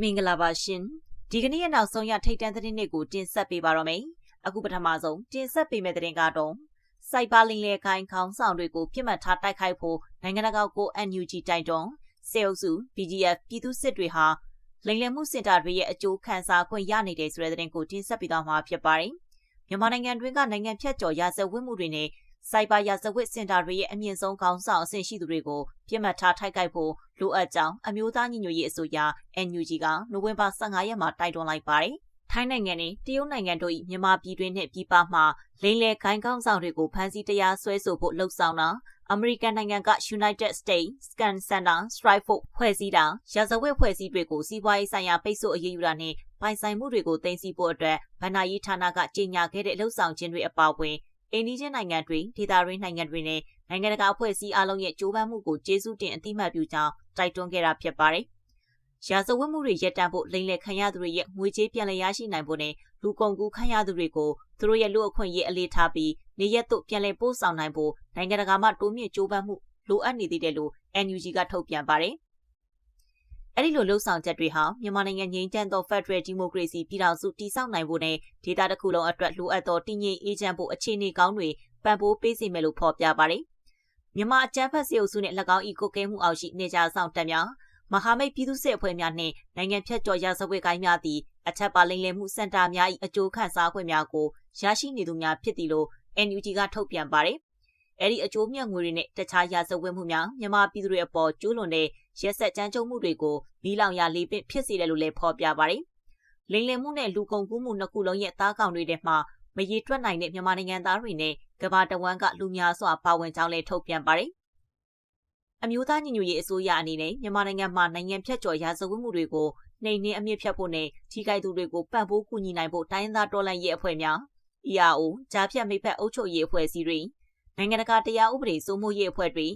မင်္ဂလာပါရှင်ဒီကနေ့ရဲ့နောက်ဆုံးရထိတ်တန့်သတင်းတွေကိုတင်ဆက်ပေးပါတော့မယ်အခုပထမဆုံးတင်ဆက်ပေးမယ့်သတင်းကတော့စိုက်ပါလင်းလေခိုင်ခေါင်းဆောင်တွေကိုပြစ်မှတ်ထားတိုက်ခိုက်ဖို့နိုင်ငံတကာကို NUG တိုင်တွန်းစေအုပ်စု BGF ပြည်သူစစ်တွေဟာလိမ်လည်မှုစင်တာတွေရဲ့အကျိုးခံစားခွင့်ရနေတယ်ဆိုတဲ့သတင်းကိုတင်ဆက်ပေးသွားမှာဖြစ်ပါတယ်မြန်မာနိုင်ငံတွင်းကနိုင်ငံဖြတ်ကျော်ရာဇဝတ်မှုတွေနဲ့ စိုက်ဘာရာဇဝတ်စင်တာတွေရဲ့အမြင့်ဆုံးခေါင်းဆောင်အဆင့်ရှိသူတွေကိုပြစ်မှတ်ထားထိုက်ခိုက်ဖို့လိုအပ်ကြောင်းအမျိုးသားညီညွတ်ရေးအစိုးရ NUG ကနိုဝင်ဘာ15ရက်မှာတိုက်တွန်းလိုက်ပါတယ်။ထိုင်းနိုင်ငံနဲ့တရုတ်နိုင်ငံတို့၏မြန်မာပြည်တွင်းနဲ့ပြည်ပမှလိမ်လည်ခိုင်းကောင်းဆောင်တွေကိုဖမ်းဆီးတရားစွဲဆိုဖို့လှုံ့ဆော်တာအမေရိကန်နိုင်ငံက United States Scan Center Strike Force ဖွဲ့စည်းတာရာဇဝတ်ဖွဲ့စည်းတွေကိုစီးပွားရေးဆိုင်ရာပိတ်ဆို့အရေးယူတာနဲ့ပိုင်ဆိုင်မှုတွေကိုတင်စီဖို့အတွက်ဗဏ္ဍာရေးဌာနကကြေညာခဲ့တဲ့လှုံ့ဆော်ခြင်းတွေအပါအဝင် အိန္ဒိယနိုင်ငံတွေဒေသတွင်းနိုင်ငံတွေနဲ့နိုင်ငံတကာအဖွဲ့အစည်းအလုံးရဲ့ကြိုးပမ်းမှုကိုကျေးဇူးတင်အသိမှတ်ပြုကြောင်းတိုက်တွန်းခဲ့တာဖြစ်ပါတယ်။ရာဇဝတ်မှုတွေရပ်တန့်ဖို့လိမ်လည်ခံရသူတွေရဲ့ငွေကြေးပြန်လည်ရရှိနိုင်ဖို့နဲ့လူကုန်ကူးခံရသူတွေကိုသူတို့ရဲ့လူအခွင့်အရေးအလေးထားပြီးနေရက်သို့ပြန်လည်ပို့ဆောင်နိုင်ဖို့နိုင်ငံတကာမှတိုးမြင့်ကြိုးပမ်းမှုလိုအပ်နေသေးတယ်လို့ NUG ကထုတ်ပြန်ပါတယ်။ အဲ့ဒီလိုလှုပ်ဆောင်ချက်တွေဟာမြန်မာနိုင်ငံငြိမ်းချမ်းသော Federal Democracy ပြည်ထောင်စုတည်ဆောက်နိုင်ဖို့နဲ့ဒေသတစ်ခုလုံးအတွက်လိုအပ်သောတည်ငြိမ်အေးချမ်းဖို့အခြေအနေကောင်းတွေပံ့ပိုးပေးစီမယ်လို့ဖော်ပြပါတယ်။မြန်မာအကြမ်းဖက်စစ်အုပ်စုနဲ့၎င်းဤကိုကဲမှုအောက်ရှိနေကြဆောင်တက်များမဟာမိတ်ပြည်သူ့စစ်အဖွဲ့များနှင့်နိုင်ငံဖြတ်ကျော်ရာဇဝတ်ကိုင်းများသည့်အထက်ပါလိမ်လည်မှုစင်တာများ၏အကျိုးခံစား권များကိုရရှိနေသူများဖြစ်သည်လို့ NUG ကထုတ်ပြန်ပါတယ်။ အဲဒီအကျိုးမြတ်ငွေတွေနဲ့တခြားရာဇဝတ်မှုများမြန်မာပြည်သူတွေအပေါ်ကျူးလွန်တဲ့ရက်ဆက်ကြမ်းကြုတ်မှုတွေကိုမီးလောင်ရာလေးပင့်ဖြစ်စေတယ်လို့လည်းဖော်ပြပါတယ်။လိမ်လည်မှုနဲ့လူကုန်ကူးမှုနှစ်ခုလုံးရဲ့သားကောင်တွေထဲမှာမရေတွက်နိုင်တဲ့မြန်မာနိုင်ငံသားတွေနဲ့ကမ္ဘာတဝန်းကလူများစွာပါဝင်ကြောင်းလည်းထုတ်ပြန်ပါတယ်။အမျိုးသားညီညွတ်ရေးအစိုးရအနေနဲ့မြန်မာနိုင်ငံမှာနိုင်ငံဖြတ်ကျော်ရာဇဝတ်မှုတွေကိုနှိမ်နင်းအမြင့်ဖြတ်ဖို့နဲ့ထိခိုက်သူတွေကိုပံ့ပိုးကူညီနိုင်ဖို့တိုင်းသားတော်လှန်ရေးအဖွဲ့များ EAO ကြားဖြတ်မိဖက်အုပ်ချုပ်ရေးအဖွဲ့အစည်းတွေ နိုင်ငံတကာတရားဥပဒေစိုးမိုးရေးအဖွဲ့တွေ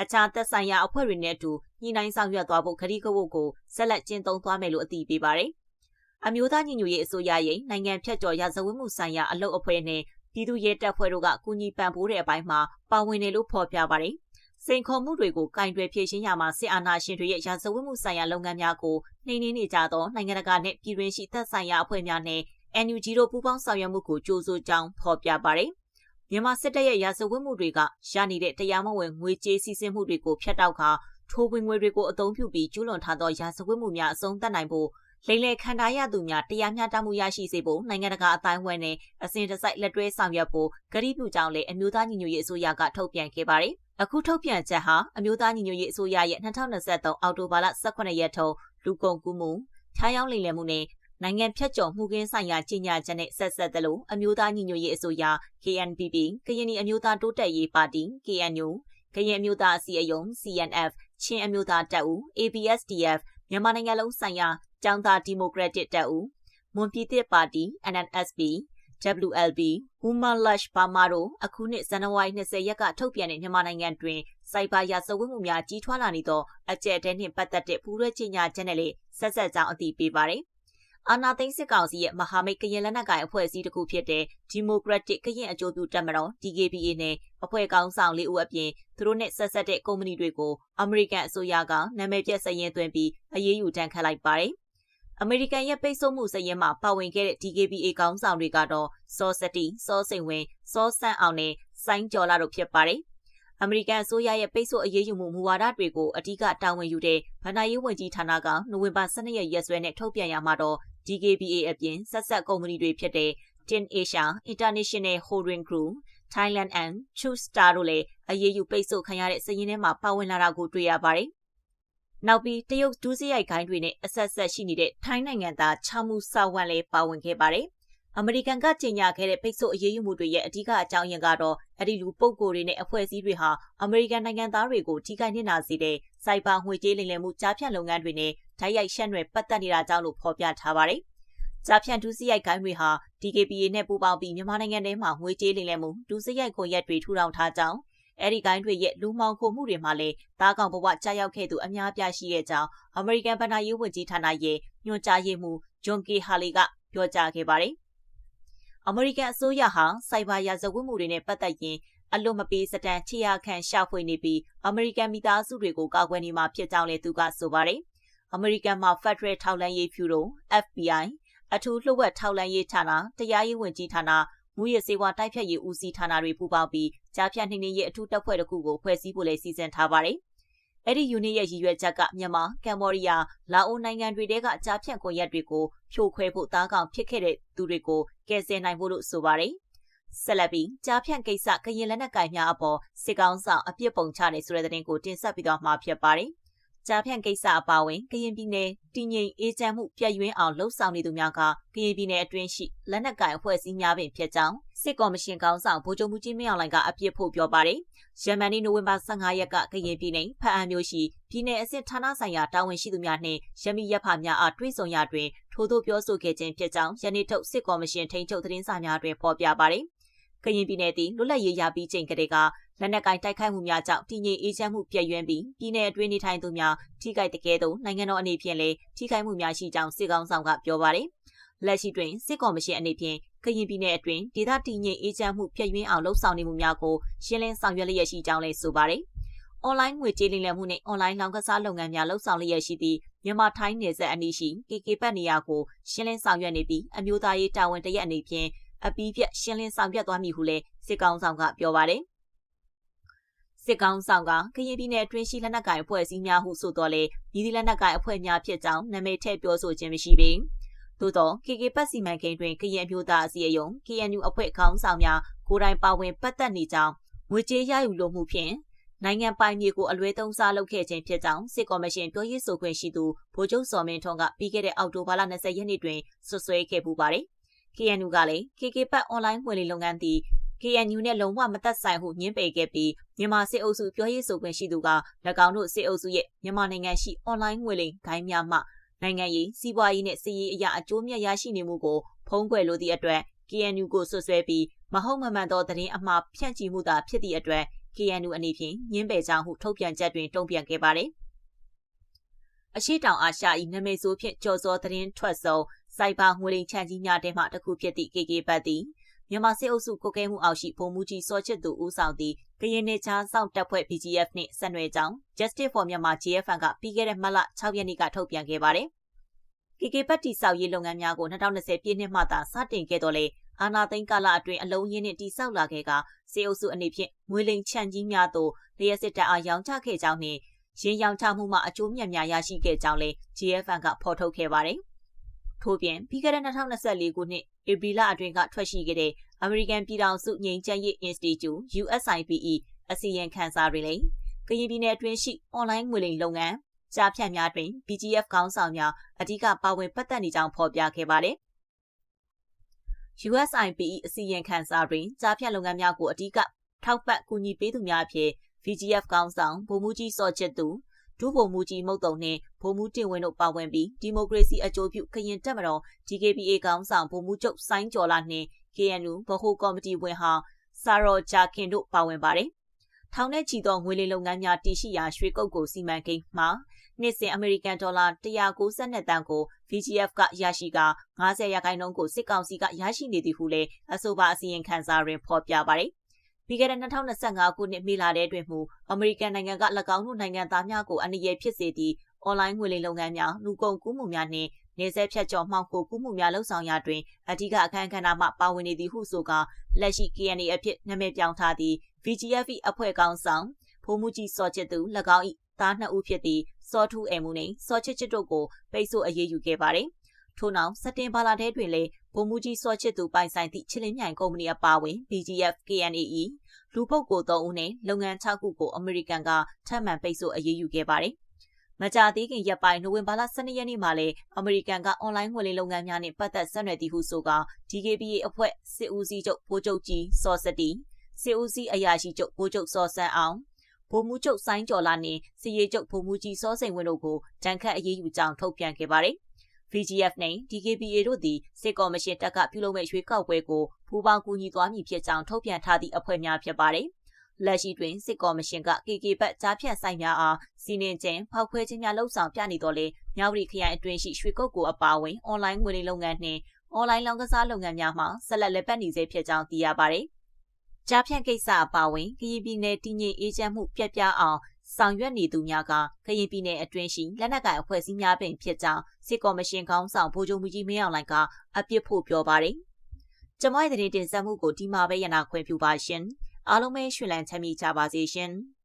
အခြားသက်ဆိုင်ရာအဖွဲ့တွေနဲ့အတူညှိနှိုင်းဆောင်ရွက်သွားဖို့ခရီးကဝတ်ကိုဆက်လက်ကျင့်သုံးသွားမယ်လို့အတည်ပြုပါတယ်။အမျိုးသားညီညွတ်ရေးအစိုးရရဲ့နိုင်ငံဖြတ်ကျော်ရာဇဝတ်မှုဆိုင်ရာအလုပ်အဖွဲ့နဲ့ပြည်သူ့ရဲတပ်ဖွဲ့တို့ကကူညီပံ့ပိုးတဲ့အပိုင်းမှာပါဝင်တယ်လို့ဖော်ပြပါတယ်။စိန်ခေါ်မှုတွေကိုကင်တွယ်ဖြေရှင်းရမှာစစ်အာဏာရှင်တွေရဲ့ရာဇဝတ်မှုဆိုင်ရာလုပ်ငန်းများကိုနှိမ်နင်းနေကြသောနိုင်ငံတကာနဲ့ပြည်တွင်းရှိသက်ဆိုင်ရာအဖွဲ့များနဲ့ NUG တို့ပူးပေါင်းဆောင်ရွက်မှုကိုကြိုးစိုးကြောင်းဖော်ပြပါတယ် မြန်မာစစ်တပ်ရဲ့ရာဇဝတ်မှုတွေကရနေတဲ့တရားမဝင်ငွေကြေးစီးဆင်းမှုတွေကိုဖျက်တောက်ခါထိုးဝင်ငွေတွေကိုအသုံးပြုပြီးကျူးလွန်ထားသောရာဇဝတ်မှုများအဆုံးသတ်နိုင်ဖို့လိမ့်လေခံထားရသူများတရားမျှတမှုရရှိစေဖို့နိုင်ငံတကာအတိုင်းအဝန်းနဲ့အစဉ်တစိုက်လက်တွဲဆောင်ရွက်ဖို့ကတိပြုကြောင်းလည်းအမျိုးသားညီညွတ်ရေးအစိုးရကထုတ်ပြန်ခဲ့ပါတယ်။အခုထုတ်ပြန်ချက်ဟာအမျိုးသားညီညွတ်ရေးအစိုးရရဲ့2023အောက်တိုဘာလ18ရက်ထုတ်လူကုန်ကူးမှု၊ခြားယောင်းလိမ်လည်မှုနဲ့ နိုင်ငံဖြတ်ကျော်မှုကင်းဆိုင်ရာကြီးညာချက်နဲ့ဆက်ဆက်သလိုအမျိုးသားညီညွတ်ရေးအစိုးရ KNPP ကရင်နီအမျိုးသားတိုးတက်ရေးပါတီ KNU ကရင်အမျိုးသားအစည်းအရုံး CNF ချင်းအမျိုးသားတပ်ဦး ABSDF မြန်မာနိုင်ငံလုံးဆိုင်ရာကျောင်းသားဒီမိုကရက်တစ်တပ်ဦးမွန်ပြည်သစ်ပါတီ NNSP WLB Women Lush Burma တို့အခုနှစ်ဇန်နဝါရီ20ရက်ကထုတ်ပြန်တဲ့မြန်မာနိုင်ငံတွင်စိုက်ဘာရာဇဝတ်မှုများကြီးထွားလာနေသောအကြက်တဲနှင့်ပတ်သက်တဲ့ပူးရဲချညာချက်နဲ့လည်းဆက်ဆက်ကြောင်းအသိပေးပါတယ် အာနာသိန်းစစ်ကောင်စီရဲ့မဟာမိတ်ကရင်လက်နက်ကိုင်အဖွဲ့အစည်းတစ်ခုဖြစ်တဲ့ Democratic ကရင်အကျိုးပြုတပ်မတော် DKBA နဲ့အဖွဲ့ကောင်းဆောင်လေးဦးအပြင်သူတို့နဲ့ဆက်ဆက်တဲ့ကုမ္ပဏီတွေကိုအမေရိကန်အစိုးရကနာမည်ပြစရင်သွင်းပြီးအရေးယူတန်းခတ်လိုက်ပါတယ်။အမေရိကန်ရဲ့ပိတ်ဆို့မှုစရင်မှာပါဝင်ခဲ့တဲ့ DKBA ကောင်းဆောင်တွေကတော့စောစတီစောစိန်ဝင်းစောဆန်းအောင်နဲ့စိုင်းကျော်လာတို့ဖြစ်ပါတယ်။အမေရိကန်အစိုးရရဲ့ပိတ်ဆို့အရေးယူမှုမူဝါဒတွေကိုအ धिक တာဝန်ယူတဲ့ဗဏ္ဍာရေးဝန်ကြီးဌာနကနိုဝင်ဘာ12ရက်ရက်စွဲနဲ့ထုတ်ပြန်ရမှာတော့ DKBA အပြင်ဆက်ဆက်ကုမ္ပဏီတွေဖြစ်တဲ့ Tin Asia International Holding Group Thailand and True Star တို့လည်းအရေးယူပိတ်ဆို့ခံရတဲ့စည်ရင်းထဲမှာပါဝင်လာတာကိုတွေ့ရပါတယ်။နောက်ပြီးတရုတ်ဒူးစရိုက်ခိုင်းတွေနဲ့အဆက်ဆက်ရှိနေတဲ့ထိုင်းနိုင်ငံသားချောင်းမှုစာဝန်လည်းပါဝင်ခဲ့ပါတယ်။အမေရိကန်ကကြေညာခဲ့တဲ့ပိတ်ဆို့အရေးယူမှုတွေရဲ့အဓိကအကြောင်းရင်းကတော့အဲ့ဒီလူပုဂ္ဂိုလ်တွေနဲ့အဖွဲ့အစည်းတွေဟာအမေရိကန်နိုင်ငံသားတွေကိုထိခိုက်နေတာစေတဲ့စိုက်ဘာငွေကြေးလိမ်လည်မှုကြားဖြတ်လုပ်ငန်းတွေနဲ့ ဓာတ်ရိုက်ရှက်နွယ်ပတ်သက်နေတာကြောင့်လို့ဖော်ပြထားပါတယ်။ကြားဖြတ်ဒူးစရိုက်ကိုင်းတွေဟာ DKPA နဲ့ပူးပေါင်းပြီးမြန်မာနိုင်ငံထဲမှာငွေကြေးလိမ်လည်မှုဒူးစရိုက်ခွန်ရက်တွေထူထောင်ထားကြောင်းအဲ့ဒီကိုင်းတွေရဲ့လူမှောင်ခိုမှုတွေမှာလည်းတားကောင်ဘဝကြာရောက်ခဲ့သူအများပြားရှိတဲ့ကြောင်းအမေရိကန်ဗဏ္ဍာရေးဝန်ကြီးဌာနရဲ့ညွှန်ကြားရေးမှူးဂျွန်ကီဟာလီကပြောကြားခဲ့ပါတယ်။အမေရိကန်အစိုးရဟာစိုက်ဘာရာဇဝတ်မှုတွေနဲ့ပတ်သက်ရင်အလွတ်မပေးစတန်ချီယာခန့်ရှာဖွေနေပြီးအမေရိကန်မိသားစုတွေကိုကာကွယ်နေမှာဖြစ်ကြောင်းလည်းသူကဆိုပါတယ် အမေရိကန်မှာ Federal ထောက်လှမ်းရေးဖြူရို FBI အထူးလှုပ်ဝက်ထောက်လှမ်းရေးဌာနတရားရေးဝန်ကြီးဌာနမူရစေဝါတိုက်ဖြတ်ရေးဦးစီးဌာနတွေပူးပေါင်းပြီးကြားဖြတ်နှိမ့်နှင်းရေးအထူးတပ်ဖွဲ့တစ်ခုကိုဖွဲ့စည်းဖို့လည်းစီစဉ်ထားပါတယ်။အဲ့ဒီ unit ရဲ့ရည်ရွယ်ချက်ကမြန်မာ၊ကမ္ဘောဒီးယား၊လာအိုနိုင်ငံတွေတဲကကြားဖြတ်ခွန်ရက်တွေကိုဖြိုခွဲဖို့တားကောင်ဖြစ်ခဲ့တဲ့သူတွေကိုကယ်ဆယ်နိုင်ဖို့လို့ဆိုပါတယ်။ဆက်လက်ပြီးကြားဖြန့်ကိစ္စကရင်လက်နက်ကင်များအပေါ်စစ်ကောင်ဆောင်အပြစ်ပုံချတယ်ဆိုတဲ့သတင်းကိုတင်ဆက်ပြီးတော့မှာဖြစ်ပါတယ် ကြားဖြန့်ကိစ္စအပါအဝင်ကရင်ပြည်နယ်တည်ငြိမ်အေးချမ်းမှုပြည့်ဝအောင်လှုပ်ဆောင်နေသူများကကရင်ပြည်နယ်အတွင်းရှိလက်နက်ကိုင်အဖွဲ့အစည်းများပင်ဖြစ်ကြောင်းစစ်ကော်မရှင်ကောင်းဆောင်ဗိုလ်ချုပ်မှုကြီးမင်းအောင်လှိုင်ကအပြစ်ဖို့ပြောပါတယ်။ယမန်နေ့နိုဝင်ဘာ15ရက်ကကရင်ပြည်နယ်ဖအံမြို့ရှိပြည်내အစစ်ဌာနဆိုင်ရာတာဝန်ရှိသူများနှင့်ရမီရက်ဖများအားတွဲဆောင်ရတွင်ထို့သို့ပြောဆိုခဲ့ခြင်းဖြစ်ကြောင်းယနေ့ထုတ်စစ်ကော်မရှင်ထိန်းချုပ်သတင်းစာများတွင်ဖော်ပြပါတယ်။ကရင်ပြည်နယ်သည်လွတ်လပ်ရေးရပြီးချိန်ကတည်းက လက်နက်ကိုင်တိုက်ခိုက်မှုများကြောင့်တည်ငြိမ်အေးချမ်းမှုပြည့်ရွံ့ပြီးပြည်내အတွင်းနေထိုင်သူများထိခိုက်တကယ်တော့နိုင်ငံတော်အနေဖြင့်လည်းထိခိုက်မှုများရှိကြောင်းစစ်ကောင်ဆောင်ကပြောပါတယ်။လက်ရှိတွင်စစ်ကော်မရှင်အနေဖြင့်ကရင်ပြည်နယ်အတွင်းဒေသတည်ငြိမ်အေးချမ်းမှုပြည့်ရွံ့အောင်လှုပ်ဆောင်နေမှုများကိုရှင်းလင်းဆောင်ရွက်လျက်ရှိကြောင်းလည်းဆိုပါတယ်။ online ငွေကြေးလိမ်လည်မှုနဲ့ online လောင်ကစားလုပ်ငန်းများလှုပ်ဆောင်လျက်ရှိသည့်မြန်မာထိုင်းနယ်စပ်အနီးရှိ KK ပတ်နေရာကိုရှင်းလင်းဆောင်ရွက်နေပြီးအမျိုးသားရေးတာဝန်တရက်အနေဖြင့်အပီးပြက်ရှင်းလင်းဆောင်ရွက်သွားမည်ဟုလည်းစစ်ကောင်ဆောင်ကပြောပါတယ်။ စစ်ကောင်ဆောင်ကကရင်ပြည်နယ်အတွင်းရှိလက်နက်ကိုင်အဖွဲ့အစည်းများဟုဆိုတော့လေပြည်သူလက်နက်ကိုင်အဖွဲ့များဖြစ်ကြောင်းနာမည်ထည့်ပြောဆိုခြင်းမရှိပေ။သို့သော KK ပတ်စီမံကိန်းတွင်ကရင်မျိုးသားအစည်းအရုံး KNU အဖွဲ့ခေါင်းဆောင်များကိုယ်တိုင်ပါဝင်ပတ်သက်နေကြောင်းငွေကြေးရယူလိုမှုဖြင့်နိုင်ငံပိုင်မြေကိုအလွဲသုံးစားလုပ်ခဲ့ခြင်းဖြစ်ကြောင်းစစ်ကော်မရှင်ပြောရေးဆိုခွင့်ရှိသူဗိုလ်ချုပ်စော်မင်းထွန်းကပြီးခဲ့တဲ့အောက်တိုဘာလ20ရက်နေ့တွင်ဆွဆွဲခဲ့ပူပါတယ်။ KNU ကလည်း KK ပတ် online ငွေလိလုပ်ငန်းသည် KNU နဲ့လုံးဝမသက်ဆိုင်ဟုညှင်းပယ်ခဲ့ပြီးမြန်မာစစ်အုပ်စုပြောရေးဆိုခွင့်ရှိသူက၎င်းတို့စစ်အုပ်စုရဲ့မြန်မာနိုင်ငံရှိ online ငွေလိမ်ဂိုင်းများမှနိုင်ငံရေးစီးပွားရေးနဲ့စီးရေးအရာအကျိုးမြတ်ရရှိနေမှုကိုဖုံးကွယ်လိုသည့်အတွက် KNU ကိုဆွဆွဲပြီးမဟုတ်မမှန်သောသတင်းအမှားဖြန့်ချီမှုသာဖြစ်သည့်အတွက် KNU အနေဖြင့်ညှင်းပယ်ကြောင်းဟုထုတ်ပြန်ချက်တွင်တုံ့ပြန်ခဲ့ပါတယ်။အရှိတောင်အာရှ၏နာမည်ဆိုဖြင့်ကြော်စောသတင်းထွက်ဆုံးစိုက်ဘာငွေလိမ်ချန်ကြီးများတဲမှတစ်ခုဖြစ်သည့် KK ဘတ်သည် မြန်မာစစ်အုပ်စုကိုကဲမှုအောက်ရှိဗိုလ်မှူးကြီးစောချစ်သူဦးဆောင်သည့်ကရင်နေချားစောင့်တပ်ဖွဲ့ BGF နှင့်ဆက်နွယ်ကြောင်း Justice for Myanmar GFN ကပြီးခဲ့တဲ့မတ်လ6ရက်နေ့ကထုတ်ပြန်ခဲ့ပါတယ်။ KK ဘတ်တီဆောက်ရေးလုပ်ငန်းများကို2020ပြည့်နှစ်မှသာစတင်ခဲ့တော့လေအာနာသိန်းကာလအတွင်းအလုံးရင်းနှင့်တိစောက်လာခဲ့ကစေအုပ်စုအနေဖြင့်ငွေလိမ်ချန်ကြီးများသို့လျှက်စစ်တပ်အားရောင်းချခဲ့ကြောင်းနှင့်ရင်းရောင်းချမှုမှအကျိုးမြတ်များရရှိခဲ့ကြောင်းလည်း GFN ကဖော်ထုတ်ခဲ့ပါတယ်။ ထို့ပြင်ပြီးခဲ့တဲ့2024ခုနှစ်ဧပြီလအတွင်းကထွက်ရှိခဲ့တဲ့ American ပြည်ထောင်စုငြိမ်းချမ်းရေး Institute USIPE အစီရင်ခံစာတွင်လည်းကရင်ပြည်နယ်အတွင်းရှိ online ငွေလိမ်လုပ်ငန်းကြားဖြတ်များတွင် BGF ခေါင်းဆောင်များအဓိကပါဝင်ပတ်သက်နေကြောင်းဖော်ပြခဲ့ပါတယ်။ USIPE အစီရင်ခံစာတွင်ကြားဖြတ်လုပ်ငန်းများကိုအဓိကထောက်ပံ့ကူညီပေးသူများအဖြစ် VGF ကောင်းဆောင်ဗိုလ်မှူးကြီးစောချစ်သူ ဒုဗိုလ်မှူးကြီးမုတ်တုံနှင့်ဗိုလ်မှူးတင်ဝင်းတို့ပါဝင်ပြီးဒီမိုကရေစီအကျိုးပြုကရင်တပ်မတော် DKBA ကောင်းဆောင်ဗိုလ်မှူးချုပ်ဆိုင်းကျော်လာနှင့် KNU ဗဟိုကော်မတီဝင်ဟောင်းစာရော်ဂျာခင်တို့ပါဝင်ပါတယ်။ထောင်နဲ့ချီသောငွေလေလုပ်ငန်းများတည်ရှိရာရွှေကုတ်ကိုစီမံကိန်းမှာနှစ်စဉ်အမေရိကန်ဒေါ်လာ192တန်ကို VGF ကရရှိက90ရာခိုင်နှုန်းကိုစစ်ကောင်စီကရရှိနေသည်ဟုလည်းအဆိုပါအစီရင်ခံစာတွင်ဖော်ပြပါတယ်။ ပြီးခဲ့တဲ့2025ခုနှစ်မေလထဲတွင်မူအမေရိကန်နိုင်ငံက၎င်းတို့နိုင်ငံသားများကိုအနေရဖြစ်စေသည့်အွန်လိုင်းငွေလိမ်လုပ်ငန်းများလူကုန်ကူးမှုများနှင့်နေဆက်ဖြတ်ကျော်မှောင်ခိုကူးမှုများလှုပ်ဆောင်ရာတွင်အဓိကအခမ်းကဏ္ဍမှပါဝင်နေသည်ဟုဆိုကလက်ရှိ KNA အဖြစ်နာမည်ပြောင်းထားသည့် VGF အဖွဲ့ကောင်ဆောင်ဖိုးမှုကြီးစောချစ်သူ၎င်း၏သားနှစ်ဦးဖြစ်သည့်စောထူးအမှုနှင့်စောချစ်ချစ်တို့ကိုပိတ်ဆို့အရေးယူခဲ့ပါတယ်။ထို့နောက်စက်တင်ဘာလထဲတွင်လည်း ဗိုလ်မှူးကြီးစောချစ်သူပိုင်ဆိုင်သည့်ချစ်လင်းမြိုင်ကုမ္ပဏီအပါအဝင် BGF KNAE လူပုဂ္ဂိုလ်၃ဦးနဲ့လုပ်ငန်း6ခုကိုအမေရိကန်ကထပ်မံပိတ်ဆို့အရေးယူခဲ့ပါတယ်။မကြာသေးခင်ရက်ပိုင်းနိုဝင်ဘာလ12ရက်နေ့မှာလည်းအမေရိကန်ကအွန်လိုင်းငွေလိမ်လုပ်ငန်းများနဲ့ပတ်သက်ဆက်နွယ်သည်ဟုဆိုက DKBA အဖွဲ့စစ်ဦးစီးချုပ်ဗိုလ်ချုပ်ကြီးစောစတီစစ်ဦးစီးအရာရှိချုပ်ဗိုလ်ချုပ်စောစန်းအောင်ဗိုလ်မှူးချုပ်ဆိုင်းကျော်လာနှင့်စစ်ရေးချုပ်ဗိုလ်မှူးကြီးစောစိန်ဝင်းတို့ကိုတန်ခတ်အရေးယူကြောင်းထုတ်ပြန်ခဲ့ပါတယ်။ VGF နဲ့ DKBA တို့သည်စစ်ကော်မရှင်တပ်ကပြုလုပ်မဲ့ရွေးကောက်ပွဲကိုပူးပေါင်းကူညီသွားမည်ဖြစ်ကြောင်းထုတ်ပြန်ထားသည့်အဖွဲ့များဖြစ်ပါတယ်။လက်ရှိတွင်စစ်ကော်မရှင်က KK ဘတ်ကြားဖြတ်ဆိုင်များအားစီနင်းခြင်းဖောက်ခွဲခြင်းများလှုပ်ဆောင်ပြနေတော့လေမြဝတီခရိုင်အတွင်းရှိရွှေကုတ်ကိုအပါအဝင်အွန်လိုင်းငွေလိမ်လုပ်ငန်းနှင့်အွန်လိုင်းလောင်းကစားလုပ်ငန်းများမှာဆက်လက်လက်ပတ်နေစေဖြစ်ကြောင်းသိရပါတယ်။ကြားဖြတ်ကိစ္စအပါအဝင်ကရင်ပြည်နယ်တည်ငြိမ်အေးချမ်းမှုပြက်ပြားအောင် ဆောင်ရွက်နေသူများကကရင်ပြည်နယ်အတွင်းရှိလက်နက်ကိုင်အဖွဲ့အစည်းများပင်ဖြစ်ကြောင်းစစ်ကော်မရှင်ခေါင်းဆောင်ဗိုလ်ချုပ်မူကြီးမင်းအောင်လှိုင်ကအပြစ်ဖို့ပြောပါတယ်။ကျမရဲ့သတင်းတင်ဆက်မှုကိုဒီမှာပဲရနာခွင့်ပြုပါရှင်။အားလုံးပဲရှင်လန်းချမ်းမြေ့ကြပါစေရှင်။